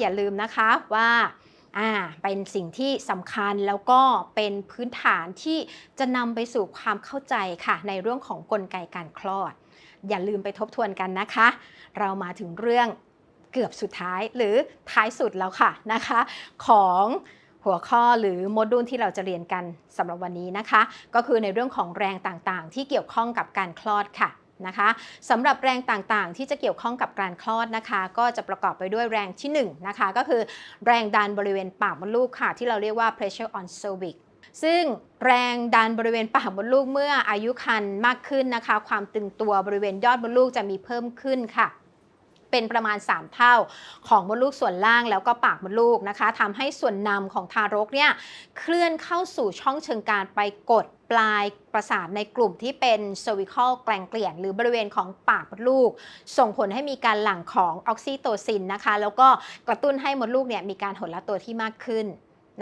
อย่าลืมนะคะว่าอ่าเป็นสิ่งที่สำคัญแล้วก็เป็นพื้นฐานที่จะนำไปสู่ความเข้าใจค่ะ ในเรื่องของกลไกการคลอด อย่าลืมไปทบทวนกันนะคะ เรามาถึงเรื่องเกือบสุดท้ายหรือท้ายสุดแล้วค่ะนะคะ ของหัวข้อหรือโมดูลที่เราจะเรียนกันสำหรับวันนี้นะคะ ก็คือในเรื่องของแรงต่างๆ ที่เกี่ยวข้องกับการคลอดค่ะ นะคะสำหรับแรงต่างๆ ที่จะเกี่ยวข้องกับการคลอดนะคะ ก็จะประกอบไปด้วยแรงที่1นงนะคะก็คือแรงดันบริเวณปากมดลูกค่ะ ที่เราเรียกว่า pressure on cervix ซึ่งแรงดันบริเวณปากมดลูกเมื่ออายุครรภ์มากขึ้นนะคะ ความตึงตัวบริเวณยอดมดลูกจะมีเพิ่มขึ้นค่ะ เป็นประมาณ 3 เท่าของมดลูกส่วนล่างแล้วก็ปากมดลูกนะคะทำให้ส่วนนำของทารกเนี่ยเคลื่อนเข้าสู่ช่องเชิงกรานไปกด ลายประสาทในกลุ่มที่เป็น cervical แกลงเกลียนหรือบริเวณของปากมดลูก ส่งผลให้มีการหลั่งของออกซิโตซินนะคะ แล้วก็กระตุ้นให้มดลูกเนี่ยมีการหดละตัวที่มากขึ้น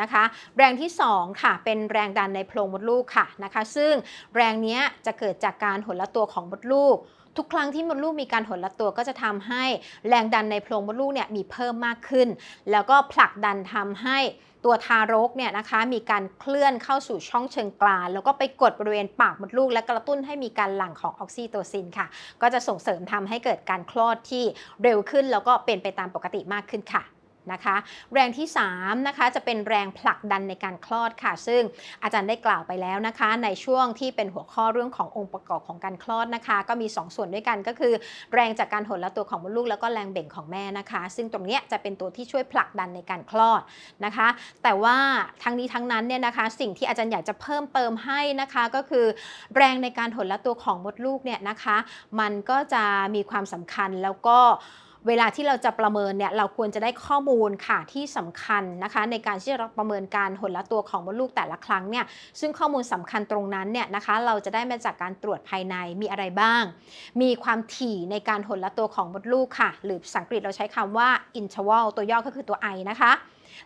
นะคะแรงที่ 2 ค่ะเป็นแรงดันในโพรงมดลูกค่ะนะคะ ซึ่งแรงนี้จะเกิดจากการหดละตัวของมดลูก ทุกครั้งที่มดลูกมีการหดละตัวก็จะทำให้แรงดันในโพรงมดลูกเนี่ยมีเพิ่มมากขึ้น แล้วก็ผลักดันทำให้ตัวทารกเนี่ยนะคะมีการเคลื่อนเข้าสู่ช่องเชิงกรานแล้วก็ไปกดบริเวณปากมดลูก และกระตุ้นให้มีการหลั่งของออกซิโตซินค่ะ ก็จะส่งเสริมทำให้เกิดการคลอดที่เร็วขึ้น แล้วก็เป็นไปตามปกติมากขึ้นค่ะ นะคะแรงที่3นะคะจะเป็นแรงผลักดันในการคลอดค่ะ ซึ่งอาจารย์ได้กล่าวไปแล้วนะคะ ในช่วงที่เป็นหัวข้อเรื่องขององค์ประกอบของการคลอดนะคะ ก็มี 2 ส่วนด้วยกันก็คือ แรงจากการหดละตัวของมดลูกแล้วก็แรงเบ่งของแม่นะคะ ซึ่งตรงนี้จะเป็นตัวที่ช่วยผลักดันในการคลอดนะคะ แต่ว่าทั้งนี้ทั้งนั้นเนี่ยนะคะสิ่งที่อาจารย์อยากจะเพิ่มเติมให้นะคะก็คือ แรงในการหดละตัวของมดลูกเนี่ยนะคะ มันก็จะมีความสำคัญแล้วก็ เวลาที่เราจะประเมินเนี่ยเราควรจะได้ข้อมูลค่ะที่สำคัญนะคะ ในการที่จะประเมินการหดละตัวของมดลูกแต่ละครั้งเนี่ยซึ่งข้อมูลสำคัญตรงนั้นเนี่ยนะคะเราจะได้มาจากการตรวจภายในมีอะไรบ้าง มีความถี่ในการหดละตัวของมดลูกค่ะ หรือภาษาอังกฤษเราใช้คำว่า interval ตัวย่อก็คือตัว I นะคะ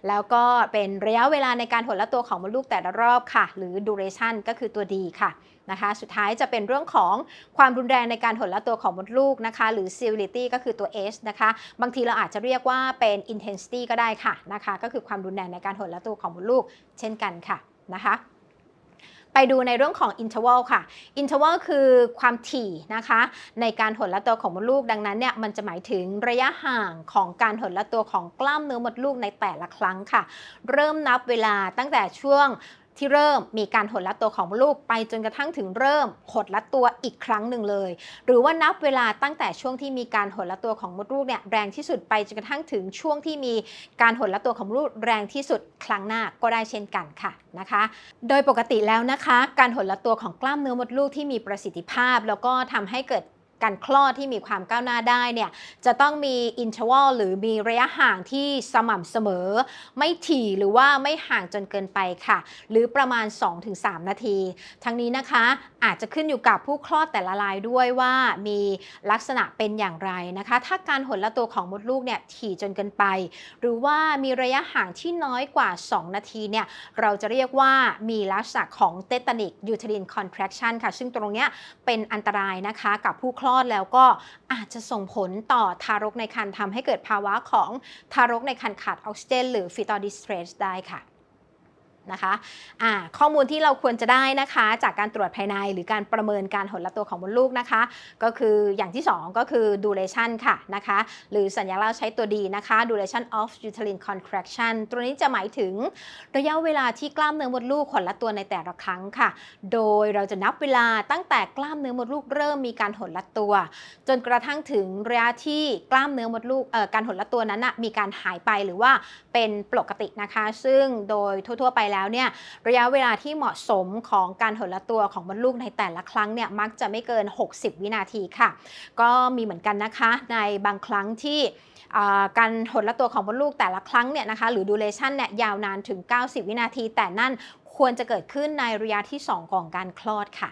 แล้วก็เป็นระยะเวลาในการหดละตัวของมดลูกแต่ละรอบค่ะ หรือ duration ก็คือตัว D ค่ะนะคะสุดท้ายจะเป็นเรื่องของความรุนแรงในการหดละตัวของมดลูกนะคะ หรือ severity ก็คือตัว S นะคะ บางทีเราอาจจะเรียกว่าเป็น intensity ก็ได้ค่ะนะคะ ก็คือความรุนแรงในการหดละตัวของมดลูกเช่นกันค่ะนะคะ ไปดูในเรื่องของ interval ค่ะ interval คือความถี่นะคะ ในการหดละตัวของมดลูกดังนั้นเนี่ยมันจะหมายถึงระยะห่างของการหดละตัวของกล้ามเนื้อมดลูกในแต่ละครั้งค่ะ เริ่มนับเวลาตั้งแต่ช่วง ที่เริ่มมีการหดละตัวของมดลูกไปจนกระทั่งถึงเริ่มหดละตัวอีกครั้งหนึ่งเลย หรือว่านับเวลาตั้งแต่ช่วงที่มีการหดละตัวของมดลูกเนี่ยแรงที่สุดไปจนกระทั่งถึงช่วงที่มีการหดละตัวของมดลูกแรงที่สุดครั้งหน้าก็ได้เช่นกันค่ะนะคะ โดยปกติแล้วนะคะ การหดละตัวของกล้ามเนื้อมดลูกที่มีประสิทธิภาพ แล้วก็ทำให้เกิด การคลอดที่มีความก้าวหน้าได้เนี่ยจะต้องมีอินเทอร์วลหรือมีระยะห่างที่สม่ำเสมอ ไม่ถี่หรือว่าไม่ห่างจนเกินไปค่ะ หรือประมาณ 2-3 นาที ทั้งนี้นะคะอาจจะขึ้นอยู่กับผู้คลอดแต่ละรายด้วยว่ามีลักษณะเป็นอย่างไรนะคะ ถ้าการหดละตัวของมดลูกเนี่ยถี่จนเกินไป หรือว่ามีระยะห่างที่น้อยกว่า 2 นาทีเนี่ยเราจะเรียกว่ามีลักษณะของ tetanic uterine contraction ค่ะ ซึ่งตรงเนี้ยเป็นอันตรายนะคะกับผู้คลอดอดแล้วก็อาจจะส่งผลต่อทารกในครรภ์ทำให้เกิดภาวะของทารกในครรภ์ขาดออกซิเจน หรือ fetal distress ได้ค่ะ นะคะะข้อมูลที่เราควรจะได้นะคะ จากการตรวจภายในหรือการประเมินการหดละตัวของมดลูกนะคะ ก็คืออย่างที่ 2 ก็คือ duration ค่ะนะคะ หรือสัญลักษณ์ใช้ตัวดีนะคะ duration of uterine contraction ตัวนี้จะหมายถึงระยะเวลาที่กล้ามเนื้อมดลูกหดละตัวในแต่ละครั้งค่ะ โดยเราจะนับเวลาตั้งแต่กล้ามเนื้อมดลูกเริ่มมีการหดละตัว จนกระทั่งถึงระยะที่กล้ามเนื้อมดลูกการหดละตัวนั้นนะมีการหายไปหรือว่าเป็นปกตินะคะ ซึ่งโดยทั่วๆไปแล้วเนี่ยระยะเวลาที่เหมาะสมของการหดละตัวของมดลูกในแต่ละครั้งเนี่ยมักจะไม่เกิน 60 วินาทีค่ะ ก็มีเหมือนกันนะคะในบางครั้งที่การหดละตัวของมดลูกแต่ละครั้งเนี่ยนะคะหรือดูเลชันเนี่ยยาวนานถึง 90 วินาที แต่นั่นควรจะเกิดขึ้นในระยะที่ 2 ของการคลอดค่ะ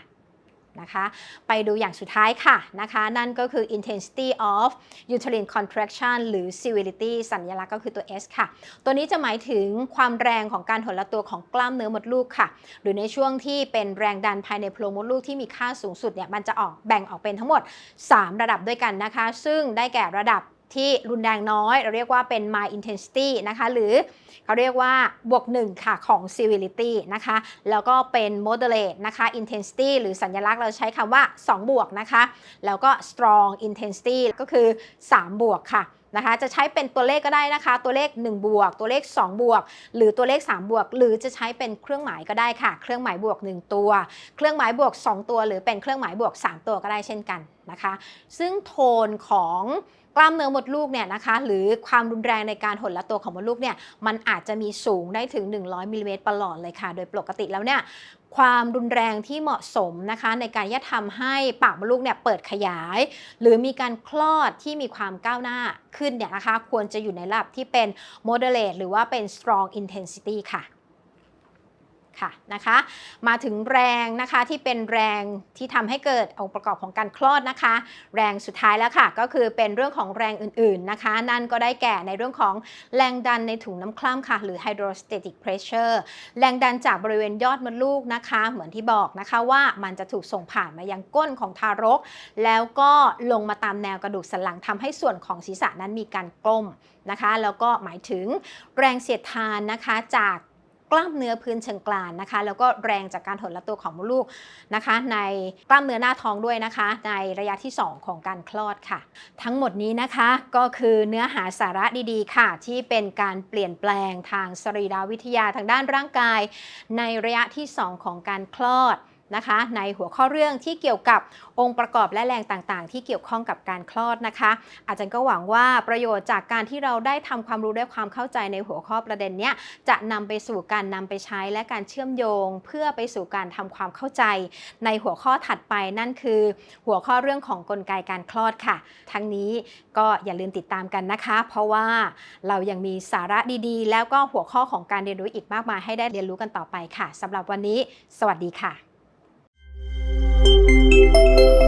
นะคะ ไปดูอย่างสุดท้ายค่ะนะคะ นั่นก็คือ intensity of uterine contraction หรือ severity สัญลักษณ์ก็คือตัว S ค่ะ ตัวนี้จะหมายถึงความแรงของการหดละตัวของกล้ามเนื้อมดลูกค่ะ หรือในช่วงที่เป็นแรงดันภายในโพรงมดลูกที่มีค่าสูงสุดเนี่ยมันจะออกแบ่งออกเป็นทั้งหมด 3 ระดับด้วยกันนะคะ ซึ่งได้แก่ระดับ ที่รุนแรงน้อย เราเรียกว่าเป็น mild intensity นะคะหรือเขาเรียกว่าบวก1ค่ะของ severity นะคะแล้วก็เป็น moderate นะคะ intensity หรือสัญลักษณ์เราใช้คำว่า 2 บวกนะคะแล้วก็ strong intensity ก็คือ 3 บวกค่ะนะคะจะใช้เป็นตัวเลขก็ได้นะคะ ตัวเลข 1 บวก ตัวเลข 2 บวก หรือตัวเลข 3 บวก หรือจะใช้เป็นเครื่องหมายก็ได้ค่ะ เครื่องหมายบวก 1 ตัว เครื่องหมายบวก 2 ตัว หรือเป็นเครื่องหมายบวก 3 ตัวก็ได้เช่นกัน นะคะ ซึ่งโทนของกล้ามเนื้อมดลูกเนี่ยนะคะหรือความรุนแรงในการหดละตัวของมดลูกเนี่ยมันอาจจะมีสูงได้ถึง 100มิลลิเมตรประหลอดเลยค่ะ โดยปกติแล้วเนี่ยความรุนแรงที่เหมาะสมนะคะ ในการที่จะทำให้ปากมดลูกเนี่ยเปิดขยาย หรือมีการคลอดที่มีความก้าวหน้าขึ้นเนี่ยนะคะ ควรจะอยู่ในระดับที่เป็น moderate หรือว่าเป็น strong intensity ค่ะ ค่ะนะคะ มาถึงแรงนะคะที่เป็นแรงที่ทำให้เกิดองค์ประกอบของการคลอดนะคะ แรงสุดท้ายแล้วค่ะ ก็คือเป็นเรื่องของแรงอื่นๆนะคะ นั่นก็ได้แก่ในเรื่องของแรงดันในถุงน้ำคร่ำค่ะ หรือ hydrostatic pressure แรงดันจากบริเวณยอดมดลูกนะคะ เหมือนที่บอกนะคะว่ามันจะถูกส่งผ่านมายังก้นของทารก แล้วก็ลงมาตามแนวกระดูกสันหลังทำให้ส่วนของศีรษะนั้นมีการกลมนะคะ แล้วก็หมายถึงแรงเสียดทานนะคะจาก กล้ามเนื้อพื้นเชิงกรานนะคะ แล้วก็แรงจากการถดละตัวของมดลูกนะคะ ในกล้ามเนื้อหน้าท้องด้วยนะคะ ในระยะที่ 2 ของการคลอดค่ะ ทั้งหมดนี้นะคะก็คือเนื้อหาสาระดีๆ ค่ะ ที่เป็นการเปลี่ยนแปลงทางสรีรวิทยาทางด้านร่างกาย ในระยะที่ 2 ของการคลอด นะคะ ในหัวข้อเรื่องที่เกี่ยวกับองค์ประกอบและแรงต่างๆ ที่เกี่ยวข้องกับการคลอดนะคะ อาจารย์ก็หวังว่าประโยชน์จากการที่เราได้ทำความรู้ได้ความเข้าใจในหัวข้อประเด็นเนี้ยจะนำไปสู่การนำไปใช้และการเชื่อมโยง เพื่อไปสู่การทำความเข้าใจ ในหัวข้อถัดไปนั่นคือ หัวข้อเรื่องของกลไกการคลอดค่ะ ทั้งนี้ก็อย่าลืมติดตามกันนะคะ เพราะว่าเรายังมีสาระดีๆ แล้วก็หัวข้อของการเรียนรู้อีกมากมายให้ได้เรียนรู้กันต่อไปค่ะสำหรับวันนี้ สวัสดีค่ะ Thank you.